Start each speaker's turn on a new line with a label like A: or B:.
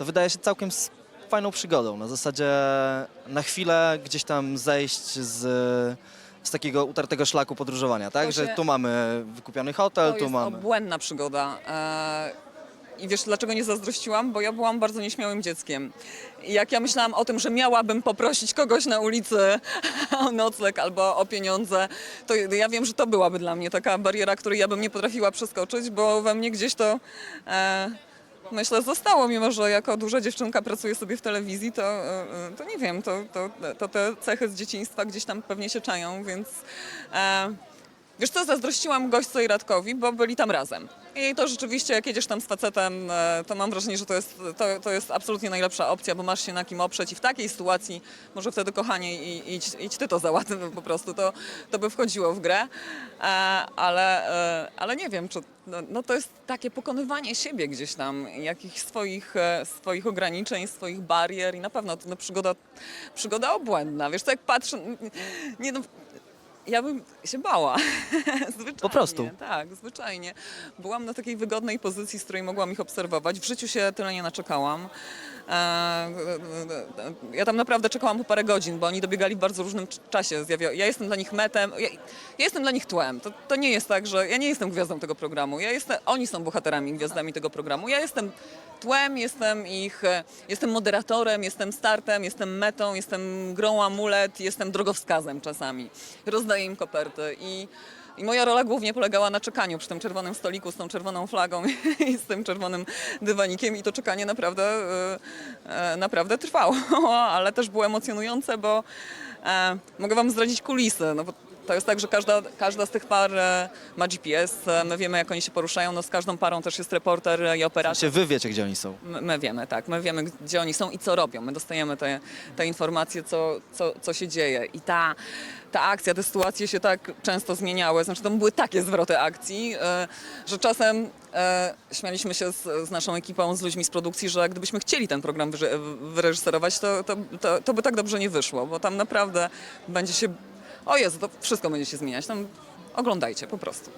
A: to wydaje się całkiem fajną przygodą. Na zasadzie na chwilę gdzieś tam zejść z, z takiego utartego szlaku podróżowania, tak?
B: To
A: Że
B: się-
A: tu mamy wykupiony hotel,
B: To
A: tu
B: jest
A: mamy...
B: obłędna przygoda. E, I wiesz, dlaczego nie zazdrościłam? Bo ja byłam bardzo nieśmiałym dzieckiem. I jak ja myślałam o tym, że miałabym poprosić kogoś na ulicy o nocleg albo o pieniądze, to ja wiem, że to byłaby dla mnie taka bariera, której ja bym nie potrafiła przeskoczyć, bo we mnie gdzieś to... E, Myślę, zostało, mimo że jako duża dziewczynka pracuję sobie w telewizji, to, e, e, to nie wiem, to, to, to te cechy z dzieciństwa gdzieś tam pewnie się czają, więc e, Wiesz co, zazdrościłam gośce i Radkowi, bo byli tam razem. I to rzeczywiście, jak jedziesz tam z facetem, e, to mam wrażenie, że to jest, to, to jest absolutnie najlepsza opcja, bo masz się na kim oprzeć i w takiej sytuacji, może wtedy kochanie i, idź, idź ty to załatw po prostu, to, to by wchodziło w grę. E, ale, e, ale nie wiem, czy no, no to jest takie pokonywanie siebie gdzieś tam, jakichś swoich, swoich ograniczeń, swoich barier i na pewno to no, przygoda, przygoda obłędna. Wiesz co, jak patrzę, nie no, ja bym się bała. zwyczajnie,
A: Po prostu.
B: Tak, zwyczajnie. Byłam na takiej wygodnej pozycji, z której mogłam ich obserwować. W życiu się tyle nie naczekałam. E, Ja tam naprawdę czekałam po parę godzin, bo oni dobiegali w bardzo różnym cz- czasie. Ja jestem dla nich metem, ja, ja jestem dla nich tłem. To, to nie jest tak, że ja nie jestem gwiazdą tego programu. Ja jestem, oni są bohaterami, gwiazdami tego programu. Ja jestem tłem, jestem ich, e, jestem moderatorem, jestem startem, jestem metą, jestem grą amulet, jestem drogowskazem czasami. Rozdaję im koperty i, i moja rola głównie polegała na czekaniu przy tym czerwonym stoliku z tą czerwoną flagą i z tym czerwonym dywanikiem i to czekanie naprawdę, e, e, naprawdę trwało, ale też było emocjonujące, bo e, mogę wam zdradzić kulisy, no bo to jest tak, że każda, każda z tych par e, ma GPS, e, my wiemy jak oni się poruszają, no z każdą parą też jest reporter i operator.
A: Znaczy, wy wiecie, gdzie oni są.
B: My, my wiemy, tak. My wiemy, gdzie oni są i co robią. My dostajemy te, te informacje, co, co, co się dzieje. I ta, ta akcja, te sytuacje się tak często zmieniały. Znaczy, to były takie zwroty akcji, e, że czasem e, śmialiśmy się z, z naszą ekipą, z ludźmi z produkcji, że gdybyśmy chcieli ten program wyre- wyreżyserować, to, to, to, to by tak dobrze nie wyszło, bo tam naprawdę będzie się. O Jezu, to wszystko będzie się zmieniać. Tam oglądajcie po prostu.